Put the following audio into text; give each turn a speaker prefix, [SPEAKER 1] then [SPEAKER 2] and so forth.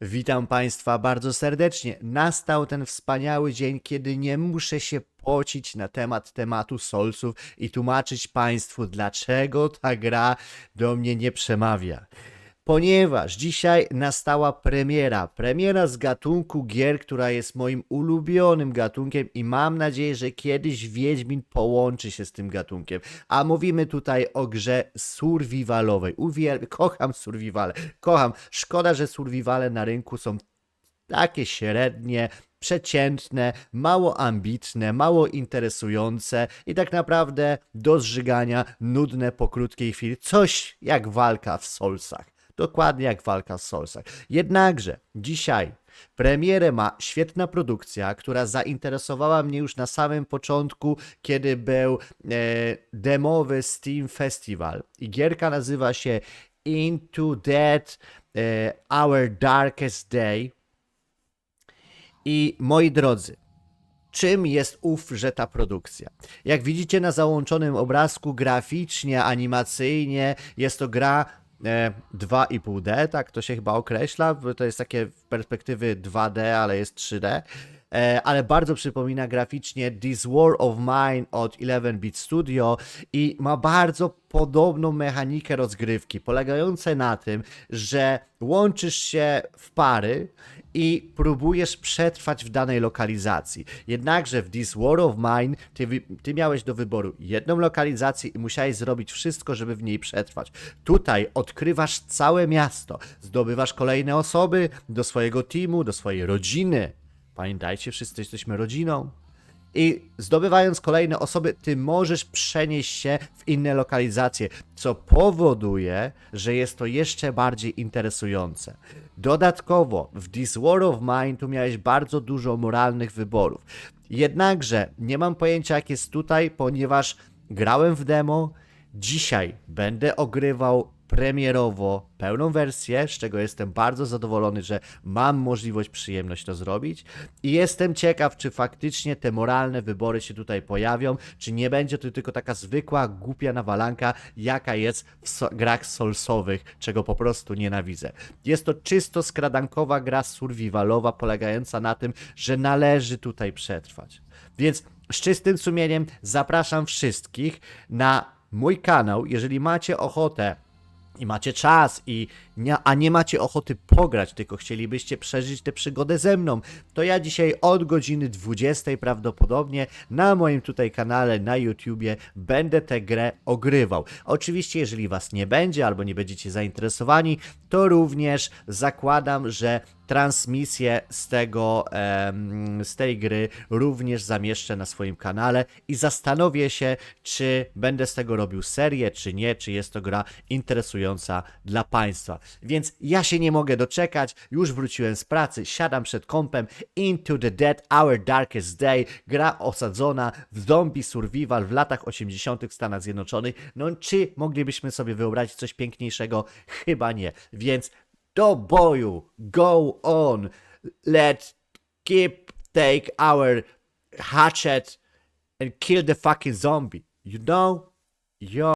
[SPEAKER 1] Witam Państwa bardzo serdecznie. Nastał ten wspaniały dzień, kiedy nie muszę się pocić na temat tematu Soulsów i tłumaczyć Państwu, dlaczego ta gra do mnie nie przemawia. Ponieważ dzisiaj nastała premiera, premiera z gatunku gier, która jest moim ulubionym gatunkiem i mam nadzieję, że kiedyś Wiedźmin połączy się z tym gatunkiem. A mówimy tutaj o grze survivalowej. Uwiel... Kocham survivale, kocham. Szkoda, że survivale na rynku są takie średnie, przeciętne, mało ambitne, mało interesujące i tak naprawdę do zżygania nudne po krótkiej chwili. Coś jak walka w Soulsach. Dokładnie jak walka w Soulsach. Jednakże dzisiaj premierę ma świetna produkcja, która zainteresowała mnie już na samym początku, kiedy był e, demowy Steam Festival. I gierka nazywa się Into Dead e, Our Darkest Day. I moi drodzy, czym jest ówże ta produkcja? Jak widzicie na załączonym obrazku, graficznie, animacyjnie, jest to gra 2,5D, tak to się chyba określa. bo To jest takie w perspektywy 2D, ale jest 3D. E, ale bardzo przypomina graficznie This War of Mine od 11-bit Studio i ma bardzo podobną mechanikę rozgrywki, polegające na tym, że łączysz się w pary i próbujesz przetrwać w danej lokalizacji. Jednakże w This War of Mine ty, ty miałeś do wyboru jedną lokalizację i musiałeś zrobić wszystko, żeby w niej przetrwać. Tutaj odkrywasz całe miasto, zdobywasz kolejne osoby do swojego teamu, do swojej rodziny. Pamiętajcie, wszyscy jesteśmy rodziną. I zdobywając kolejne osoby, ty możesz przenieść się w inne lokalizacje, co powoduje, że jest to jeszcze bardziej interesujące. Dodatkowo w This War of Mine tu miałeś bardzo dużo moralnych wyborów. Jednakże nie mam pojęcia jak jest tutaj, ponieważ grałem w demo. Dzisiaj będę ogrywał premierowo pełną wersję, z czego jestem bardzo zadowolony, że mam możliwość, przyjemność to zrobić. I jestem ciekaw, czy faktycznie te moralne wybory się tutaj pojawią, czy nie będzie to tylko taka zwykła, głupia nawalanka, jaka jest w so- grach solsowych, czego po prostu nienawidzę. Jest to czysto skradankowa gra survivalowa, polegająca na tym, że należy tutaj przetrwać. Więc z czystym sumieniem zapraszam wszystkich na mój kanał, jeżeli macie ochotę i macie czas, i nie, a nie macie ochoty pograć, tylko chcielibyście przeżyć tę przygodę ze mną, to ja dzisiaj od godziny 20 prawdopodobnie na moim tutaj kanale na YouTubie będę tę grę ogrywał. Oczywiście, jeżeli was nie będzie albo nie będziecie zainteresowani, to również zakładam, że transmisję z tego, z tej gry również zamieszczę na swoim kanale i zastanowię się, czy będę z tego robił serię, czy nie, czy jest to gra interesująca dla Państwa. Więc ja się nie mogę doczekać, już wróciłem z pracy, siadam przed kompem Into the Dead Our Darkest Day, gra osadzona w zombie survival w latach 80. w Stanach Zjednoczonych. No czy moglibyśmy sobie wyobrazić coś piękniejszego? Chyba nie. Więc do boju, go on, let's keep take our hatchet and kill the fucking zombie. You know? Yo.